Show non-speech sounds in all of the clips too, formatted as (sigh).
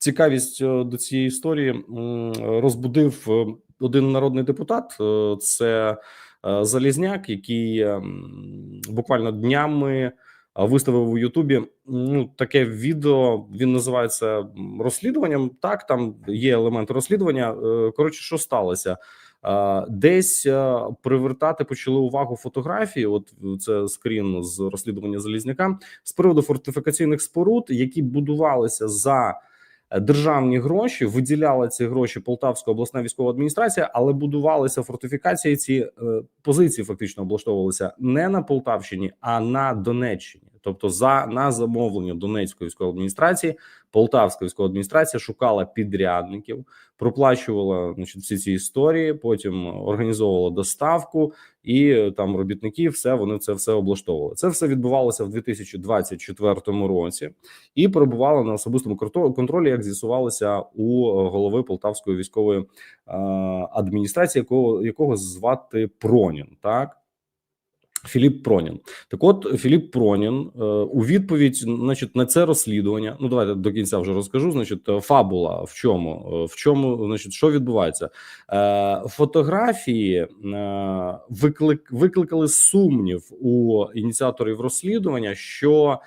цікавість е, до цієї історії розбудив е, один народний депутат. е, Це Залізняк, який буквально днями виставив у Ютубі ну таке відео. Він називається розслідуванням. Так, там є елемент розслідування. Коротше, що сталося? Десь привертати почали увагу фотографії. От це скрін з розслідування Залізняка з приводу фортифікаційних споруд, які будувалися за державні гроші, виділяла ці гроші Полтавська обласна військова адміністрація, але будувалися фортифікації. Ці е, позиції фактично облаштовувалися не на Полтавщині, а на Донеччині. Тобто, за на замовлення Донецької військової адміністрації, Полтавська військова адміністрація шукала підрядників, проплачувала значить, всі ці історії. Потім організовувала доставку і е, там робітників. Все вони це все облаштовували. Це все відбувалося в 2024 році і перебувало на особистому контро- контролі, як з'ясувалося у голови Полтавської військової е, адміністрації, якого якого звати Пронін, так. Філіп Пронін. Так, от Філіп Пронін е, у відповідь, значить, на це розслідування. Ну давайте до кінця вже розкажу. Значить, е, фабула в чому? Е, В чому значить, що відбувається? Фотографії е, виклик викликали сумнів у ініціаторів розслідування, що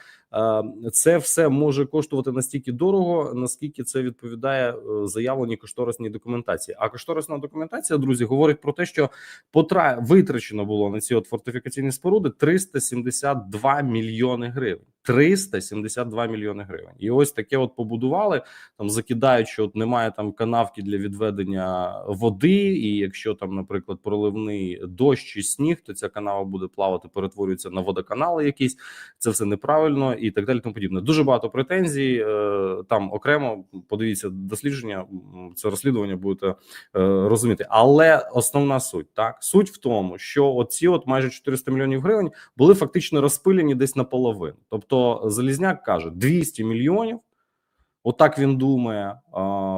це все може коштувати настільки дорого, наскільки це відповідає е, заявленій кошторисній документації. А кошторисна документація, друзі, говорить про те, що потра витрачено було на ці от фортифікаційні споруди 372 мільйони гривень. 372 мільйони гривень, і ось таке от побудували там, закидають, що от немає там канавки для відведення води, і якщо там, наприклад, проливний дощ чи сніг, то ця канава буде плавати, перетворюється на водоканали. Якісь це все неправильно і так далі. Тому подібне. Дуже багато претензій. е, Там окремо подивіться дослідження. Це розслідування будете е, розуміти. Але основна суть так суть в тому, що оці от майже 400 мільйонів гривень були фактично розпилені десь наполовину. Тобто Залізняк каже 200 мільйонів. Отак він думає,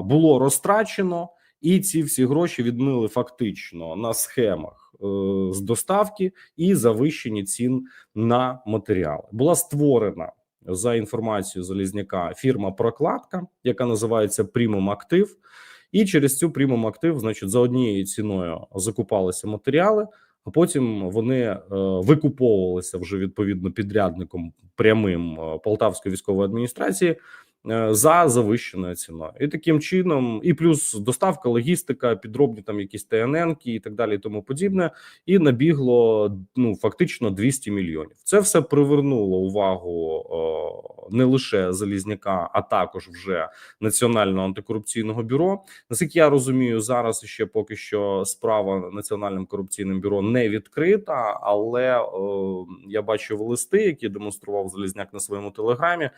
було розтрачено, і ці всі гроші відмили фактично на схемах е, з доставки і завищені цін на матеріали. Була створена за інформацією Залізняка фірма Прокладка, яка називається Примум Актив. І через цю Примум Актив, значить, за однією ціною закупалися матеріали, а потім вони е, викуповувалися вже відповідно підрядником прямим е, Полтавської військової адміністрації за завищеною ціною, і таким чином, і плюс доставка, логістика, підробні там якісь ТНН і так далі, і тому подібне. І набігло ну фактично 200 мільйонів. Це все привернуло увагу е, не лише Залізняка, а також вже Національного антикорупційного бюро. Наскільки я розумію, зараз ще поки що справа національним корупційним бюро не відкрита, але е, я бачив листи, які демонстрував Залізняк на своєму телеграмі.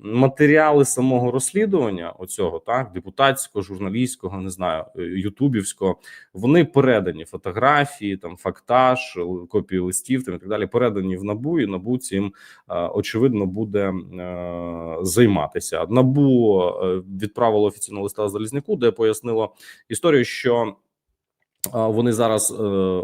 Матеріали самого розслідування, оцього так депутатського, журналістського, не знаю, е, ютубівського, вони передані фотографії, там фактаж, копії листів, там і так далі. Передані в набу, і набу цим е, очевидно буде е, займатися. Набу відправило офіційного листа Залізняку, де пояснило історію, що. Вони зараз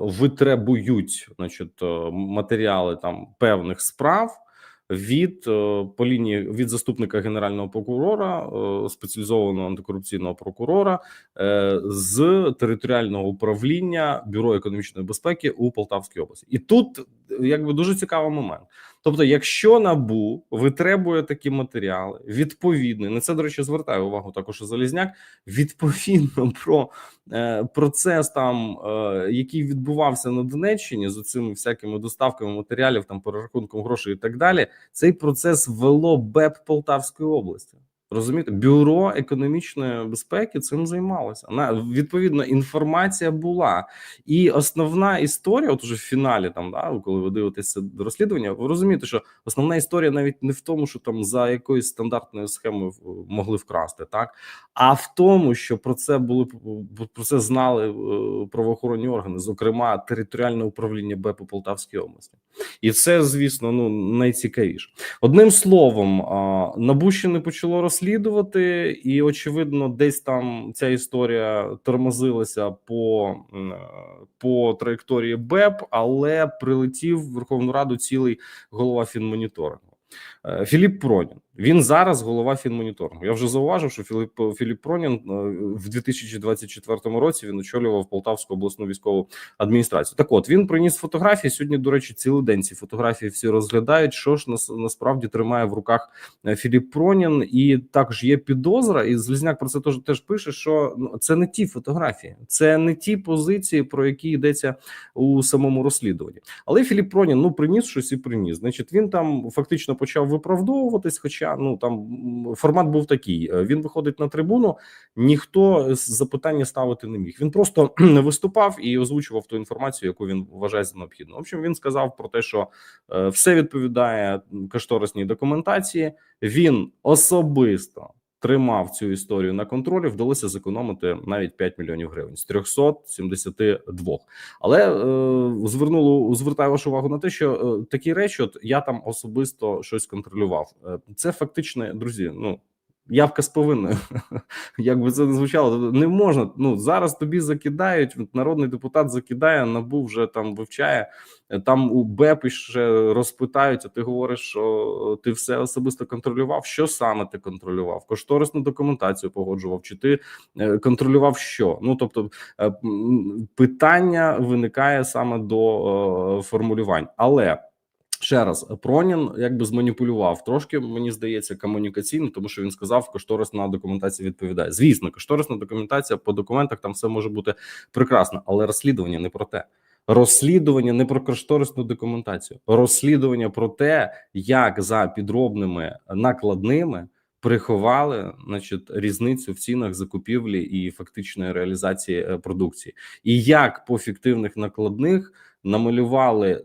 витребують, значить, матеріали там певних справ від е, по лінії від заступника генерального прокурора, е, спеціалізованого антикорупційного прокурора е, з територіального управління бюро економічної безпеки у Полтавській області, і тут якби дуже цікавий момент. Тобто, якщо набу витребує такі матеріали, відповідно, на це до речі, звертаю увагу також Залізняк. Відповідно (laughs) про е, процес, там е, який відбувався на Донеччині з цими всякими доставками матеріалів, там перерахунком грошей і так далі. Цей процес вело БЕП Полтавської області. Розумієте, бюро економічної безпеки цим займалося. На відповідно інформація була, і основна історія, от уже в фіналі, там да, коли ви дивитеся розслідування, ви розумієте, що основна історія навіть не в тому, що там за якоюсь стандартною схемою могли вкрасти, так а в тому, що про це були про це знали е, правоохоронні органи, зокрема територіальне управління БЕП у Полтавській області, і це, звісно, ну найцікавіше. Одним словом, НАБУ ще не почало розслідувати, і очевидно, десь там ця історія тормозилася по, е, по траєкторії БЕП, але прилетів в Верховну Раду цілий голова фінмоніторингу. Е, Філіп Пронін. Він зараз голова фінмоніторингу. Я вже зауважив, що Філіп Філіп Пронін е, в 2024 році він очолював Полтавську обласну військову адміністрацію. Так, от він приніс фотографії. Сьогодні, до речі, цілий день ці фотографії всі розглядають. Що ж нас насправді тримає в руках е, Філіп Пронін, і також є підозра. І Злізняк про це теж теж пише: що ну це не ті фотографії, це не ті позиції, про які йдеться у самому розслідуванні. Але Філіп Пронін ну приніс щось і приніс. Значить, він там фактично почав виправдовуватись. Хоча ну там формат був такий: Е, він виходить на трибуну, ніхто запитання ставити не міг. Він просто (clears throat) виступав і озвучував ту інформацію, яку він вважає за необхідну. В общем, він сказав про те, що е, все відповідає кошторисній документації. Він особисто. Тримав цю історію на контролі, вдалося зекономити навіть 5 мільйонів гривень з 372. Але е, звернуло звертаю вашу увагу на те, що е, такі речі, от я там особисто щось контролював. Е, це фактично, друзі. Ну явка з повинною. (laughs) Як би це не звучало, не можна. Ну зараз тобі закидають. Народний депутат закидає, набув вже там вивчає. е, Там у БЕП ще розпитають, а ти говориш, що ти все особисто контролював. Що саме ти контролював? Кошторисну документацію погоджував, чи ти е, контролював що? Ну тобто е, питання виникає саме до е, формулювань, але. Ще раз, Пронін якби зманіпулював трошки, мені здається, комунікаційно, тому що він сказав, кошторисна документація відповідає. Звісно, кошторисна документація по документах там все може бути прекрасно, але розслідування не про те. Розслідування не про кошторисну документацію, розслідування про те, як за підробними накладними приховали, значить, різницю в цінах закупівлі і фактичної реалізації е, продукції, і як по фіктивних накладних намалювали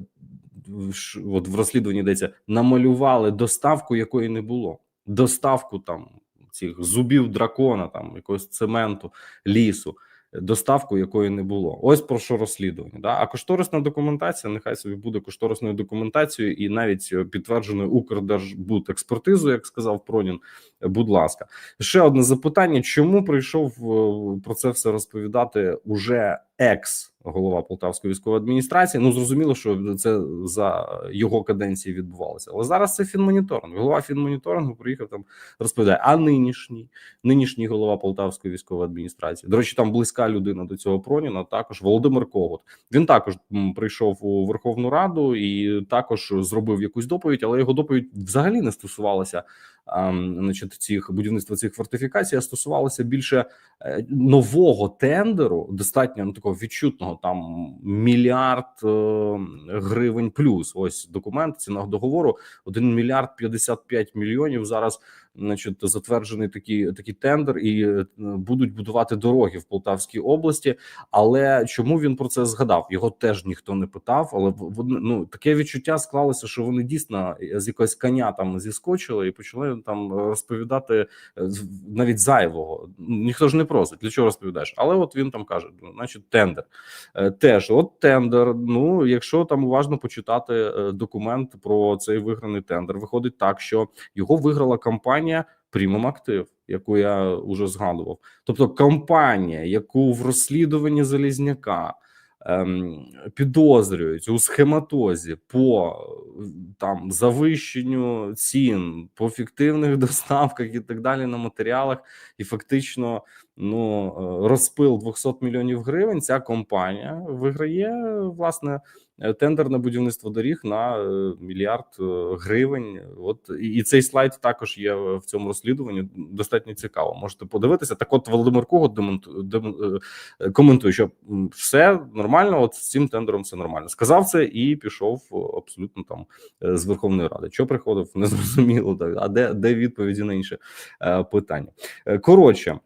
от в розслідуванні йдеться, намалювали доставку, якої не було. Доставку там цих зубів дракона, там якогось цементу, лісу, доставку якої не було. Ось про що розслідування. Да? А кошторисна документація, нехай собі буде кошторисною документацією і навіть е, підтвердженою Укрдержбудекспертизою, як сказав Пронін. Будь ласка, ще одне запитання: чому прийшов е, про це все розповідати уже екс голова Полтавської військової адміністрації? Ну зрозуміло, що це за його каденції відбувалося, але зараз це фінмоніторинг. Голова фінмоніторингу приїхав там розповідає. А нинішній нинішній голова Полтавської військової адміністрації. До речі, там близька людина до цього Проніна. Також Володимир Когут. Він також прийшов у Верховну Раду і також зробив якусь доповідь, але його доповідь взагалі не стосувалася значить, цих будівництва цих фортифікацій, стосувалося більше е, нового тендеру, достатньо ну, такого відчутного там мільярд е, гривень плюс. Ось документ ціна договору 1 мільярд 55 мільйонів. Зараз значить, затверджений такий такий тендер, і е, будуть будувати дороги в Полтавській області. Але чому він про це згадав? Його теж ніхто не питав. Але вони- ну таке відчуття склалося, що вони дійсно з якогось коня там зіскочили і почали там розповідати е, навіть зайвого. Ніхто ж не просить. Для чого розповідаєш? Але от він там каже: значить, тендер Е, теж от тендер. Ну, якщо там уважно почитати е, документ про цей виграний тендер, виходить так, що його виграла компанія Primum Актив, яку я вже згадував. Тобто компанія, яку в розслідуванні Залізняка підозрюють у схематозі по е, там завищенню цін, по фіктивних (laughs) доставках і так далі на матеріалах, і фактично ну е, розпил 200 мільйонів гривень. Ця компанія виграє власне тендер на будівництво доріг на е, мільярд е, гривень. От і, цей слайд також є в цьому розслідуванні. Достатньо цікаво. Можете подивитися. Так, от Володимир е, коментує, що все нормально. От з цим тендером все нормально. Сказав це і пішов абсолютно там е, з Верховної Ради. Що приходив, (laughs) не зрозуміло. Так а де, де відповіді на інше е, питання? Е, Коротше.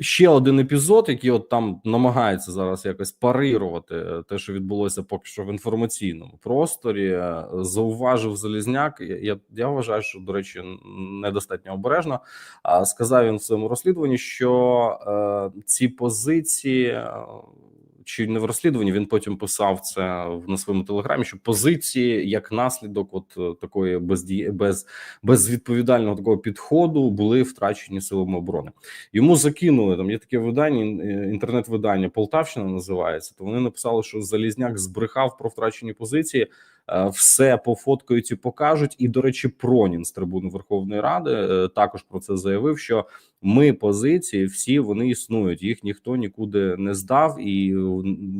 Ще один епізод, який от там намагається зараз якось парирувати е, те, що відбулося поки що в інформаційному просторі. Е, Зауважив Залізняк. Я, я, вважаю, що до речі, недостатньо обережно. А сказав він в своєму розслідуванні, що е, ці позиції. Чи не в розслідуванні він потім писав це на своєму телеграмі, що позиції як наслідок, от е, такої бездії без безвідповідального такого підходу були втрачені силами оборони. Йому закинули там. Є таке видання, е, інтернет-видання Полтавщина називається. То вони написали, що Залізняк збрехав про втрачені позиції. Е, все пофоткають і покажуть. І до речі, Пронін з трибуни Верховної Ради е, також про це заявив. Що ми позиції всі вони існують. Їх ніхто нікуди не здав, і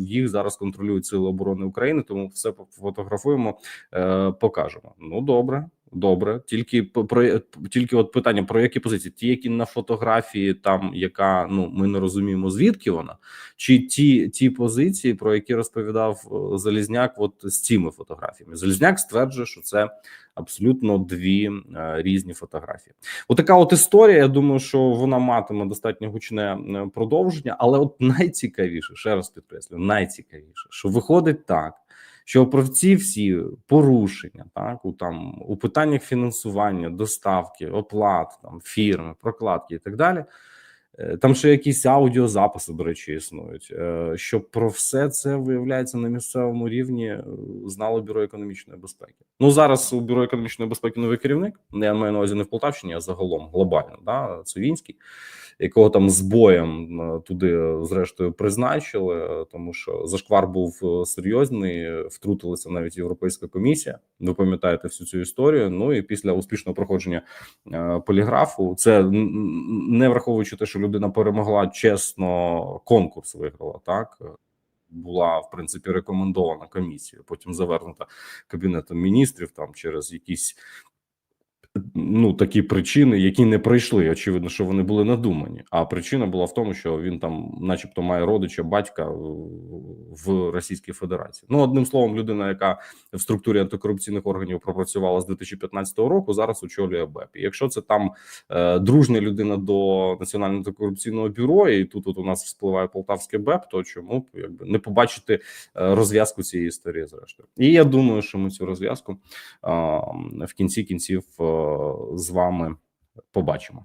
їх зараз контролюють сили оборони України. Тому все фотографуємо, е, покажемо. Ну добре. Добре, тільки про тільки от питання про які позиції? Ті, які на фотографії, там яка ну ми не розуміємо звідки вона, чи ті ті позиції, про які розповідав е, Залізняк, от з цими фотографіями. Залізняк стверджує, що це абсолютно дві е, різні фотографії. Отака от історія. Я думаю, що вона матиме достатньо гучне е, продовження, але от найцікавіше, ще раз підкреслю, найцікавіше, що виходить так. Що про ці всі порушення, так у там у питаннях фінансування, доставки, оплат, там фірми, прокладки і так далі. Е, Там ще якісь аудіозаписи, до речі, існують. е, Що про все це виявляється на місцевому рівні, е, знало бюро економічної безпеки. Ну зараз у бюро економічної безпеки новий керівник. Я маю на увазі не в Полтавщині, а загалом глобально. Да, Цивінський, якого там з боєм туди зрештою призначили, тому що зашквар був серйозний. Втрутилася навіть Європейська комісія. Ви пам'ятаєте всю цю історію. Ну і після успішного проходження поліграфу, це не враховуючи те, що людина перемогла чесно, конкурс виграла так. Була в принципі рекомендована комісією, потім завернута кабінетом міністрів там через якісь ну такі причини, які не пройшли. Очевидно, що вони були надумані. А причина була в тому, що він там, начебто, має родича батька в- в Російській Федерації. Ну одним словом, людина, яка в структурі антикорупційних органів пропрацювала з 2015 року, зараз очолює БЕП. І Якщо це там е, дружня людина до національного антикорупційного бюро, і тут от у нас вспливає полтавське БЕП, то чому якби не побачити е, розв'язку цієї історії? Зрештою, і я думаю, що ми цю розв'язку а, в кінці кінців е, з вами побачимо.